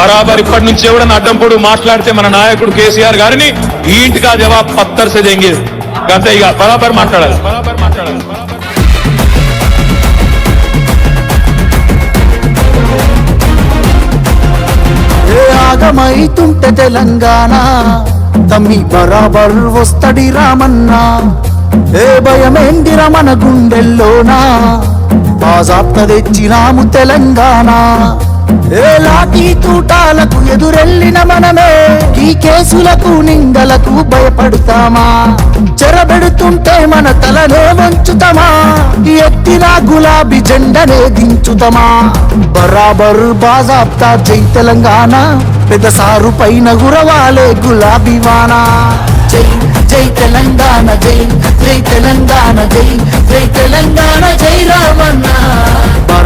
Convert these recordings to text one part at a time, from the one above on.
బరాబర్ ఇప్పటి నుంచి ఎవడన్నా అడ్డంపుడు మాట్లాడితే మన నాయకుడు కేసీఆర్ గారిని ఈ ఇంటికా జవాబ్ పత్తర్ సే దేంగే అంతే ఇక బరాబర్ మాట్లాడాలి. బరాబర్ మాట్లాడాలి. ఏ ఆగమైతుంటే తెలంగాణ? తమ్మి బరాబర్ వస్తడి రామన్నా. ఏ భయమేందిర మన గుండెల్లోనా? బాజాప్త తెచ్చినాము తెలంగాణ. ఏ తూటాలకు ఎదురెళ్ళిన మనమే ఈ కేసులకు నిందలకు భయపడతామా? చెరబెడుతుంటే మన తలనే వంచుతామా? ఎత్తిన గులాబీ జెండనే దించుతామా? బరాబరు బాజాప్తా జై తెలంగాణ పెద్ద సారు పైన గురవాలే గులాబీ వానా. జై జై తెలంగాణ జై జై తెలంగాణ జై జై తెలంగాణ జై రామన్నా.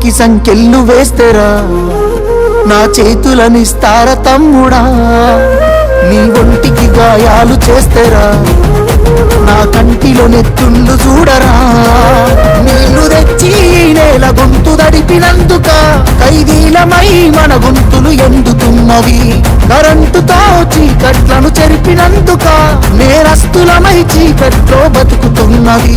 చేతికి సంకెళ్ళు వేస్తేరా? నా చేతులనిస్తారా తమ్ముడా? నీ ఒంటికి గాయాలు చేస్తేరా? నా కంటిలో నెత్తుండు చూడరా? నీళ్ళు తెచ్చి నేల గొంతు దడిపినందుక ఖైదీలమై మన గొంతులు ఎందుతున్నవి? కరెంటుతో చీకట్లను చెరిపినందుక నేరస్తులమై చీకట్లో బతుకుతున్నవి.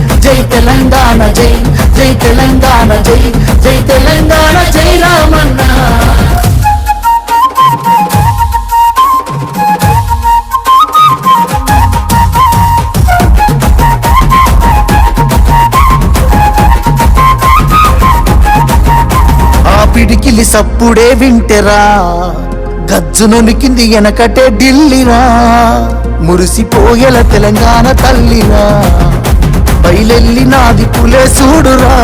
జై తెలంగాణ జై జై తెలంగాణ జై జై తెలంగాణ జై రామన్న. పిడికిలి సప్పుడే వింటెరా గజ్జునొనికింది వెనకటే ఢిల్లీరా మురిసిపోయేల తెలంగాణ తల్లిరా. బయలెల్లి నాది పులే చూడురా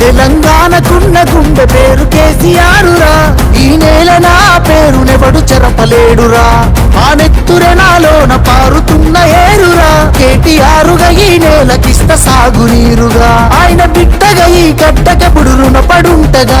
తెలంగాణకున్న గుండె పేరు కేసీఆరురా. ఈ నేల నా పేరునెవడు చెరపలేడురా. ఆ నెత్తురె నాలోన పారుతున్న ఏరురా. కేటీఆరుగా ఈ నేలకిష్ట సాగునీరుగా. ఆయన బిడ్డగా ఈ గడ్డకపుడు రుణపడుంటగా.